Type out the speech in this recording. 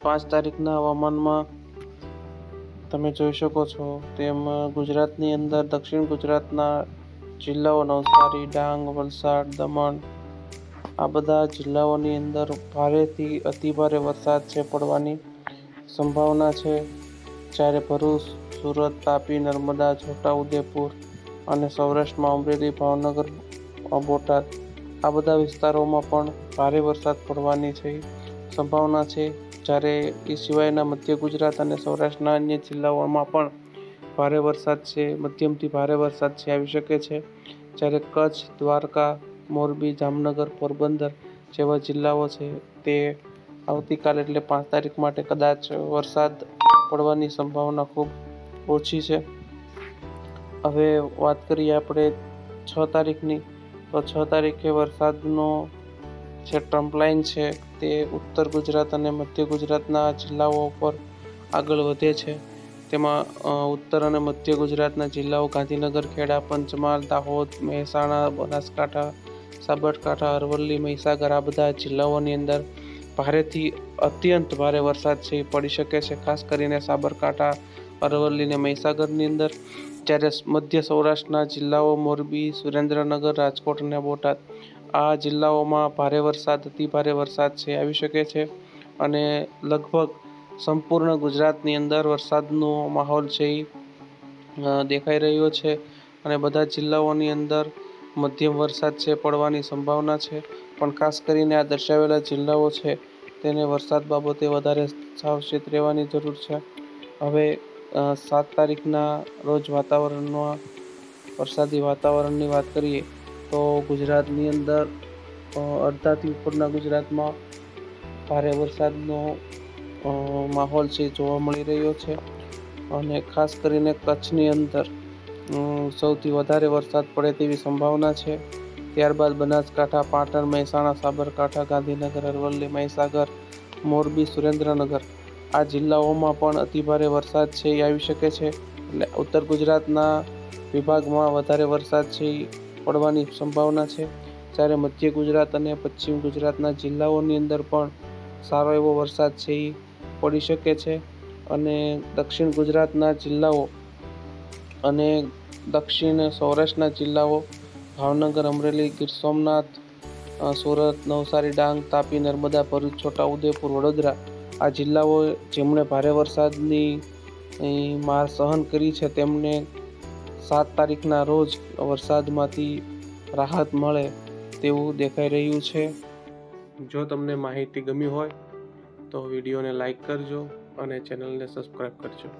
પાંચ તારીખના હવામાનમાં તમે જોઈ શકો છો તેમ ગુજરાતની અંદર દક્ષિણ ગુજરાતના જિલ્લાઓ નવસારી, ડાંગ, વલસાડ, દમણ, આ બધા જિલ્લાઓની અંદર ભારેથી અતિભારે વરસાદ છે પડવાની સંભાવના છે. જ્યારે ભરૂચ, સુરત, તાપી, નર્મદા, છોટાઉદેપુર અને સૌરાષ્ટ્રમાં અમરેલી, ભાવનગર, બોટાદ આ બધા વિસ્તારોમાં પણ ભારે વરસાદ પડવાની છે. સંભાવના છે જ્યારે એ સિવાયના મધ્ય ગુજરાત અને સૌરાષ્ટ્રના અન્ય જિલ્લાઓમાં પણ ભારે વરસાદ છે, મધ્યમથી ભારે વરસાદ છે, આવી શકે છે. જ્યારે કચ્છ, દ્વારકા, મોરબી, જામનગર, પોરબંદર જેવા જિલ્લાઓ છે, તે આવતીકાલ એટલે પાંચ તારીખ માટે કદાચ વરસાદ પડવાની સંભાવના ખૂબ ઓછી છે. હવે વાત કરીએ આપણે છ તારીખની, તો છ તારીખે વરસાદનો જે ટ્રમ્પ લાઇન છે, તે ઉત્તર ગુજરાત અને મધ્ય ગુજરાતના જિલ્લાઓ પર આગળ વધે છે. તેમાં ઉત્તર અને મધ્ય ગુજરાતના જિલ્લાઓ ગાંધીનગર, ખેડા, પંચમહાલ, દાહોદ, મહેસાણા, બનાસકાંઠા, સાબરકાંઠા, અરવલ્લી, મહીસાગર આ બધા જિલ્લાઓની અંદર ભારેથી અત્યંત ભારે વરસાદ છે પડી શકે છે. ખાસ કરીને સાબરકાંઠા, અરવલ્લી અને મહીસાગરની અંદર જ્યારે મધ્ય સૌરાષ્ટ્રના જિલ્લાઓ મોરબી, સુરેન્દ્રનગર, રાજકોટ અને બોટાદ આ જિલ્લાઓમાં ભારે વરસાદ, અતિ ભારે વરસાદ છે, આવી શકે છે. અને લગભગ સંપૂર્ણ ગુજરાતની અંદર વરસાદનો માહોલ છે એ દેખાઈ રહ્યો છે. અને બધા જિલ્લાઓની અંદર મધ્યમ વરસાદ છે, પડવાની સંભાવના છે. પણ ખાસ કરીને આ દર્શાવેલા જિલ્લાઓ છે, તેને વરસાદ બાબતે વધારે સાવચેત રહેવાની જરૂર છે. હવે સાત તારીખના રોજ વાતાવરણમાં, વરસાદી વાતાવરણની વાત કરીએ તો ગુજરાતની અંદર અડધાથી ઉપરના ગુજરાતમાં ભારે વરસાદનો માહોલ છે, જોવા મળી રહ્યો છે. અને ખાસ કરીને કચ્છની અંદર સૌથી વધારે વરસાદ પડે તેવી સંભાવના છે. ત્યારબાદ બનાસકાંઠા, પાટણ, મહેસાણા, સાબરકાંઠા, ગાંધીનગર, અરવલ્લી, મહીસાગર, મોરબી, સુરેન્દ્રનગર આ જિલ્લાઓમાં પણ અતિભારે વરસાદ છે એ આવી શકે છે. એટલે ઉત્તર ગુજરાતના વિભાગમાં વધારે વરસાદ છે પડવાની સંભાવના છે. જ્યારે મધ્ય ગુજરાત અને પશ્ચિમ ગુજરાતના જિલ્લાઓની અંદર પણ સારો એવો વરસાદ છે એ પડી શકે છે. અને દક્ષિણ ગુજરાતના જિલ્લાઓ અને દક્ષિણ સૌરાષ્ટ્રના જિલ્લાઓ, ભાવનગર, અમરેલી, ગીર સોમનાથ સુરત, નવસારી, ડાંગ, તાપી, નર્મદા, ભરૂચ છોટાઉદેપુર વડોદરા આ જિલ્લાઓ જેમણે ભારે વરસાદની માર સહન કરી છે, તેમને સાત તારીખના રોજ વરસાદમાંથી રાહત મળે તેવું દેખાઈ રહ્યું છે. જો તમને માહિતી ગમી હોય તો વિડીયોને લાઈક કરજો અને ચેનલને સબસ્ક્રાઈબ કરજો.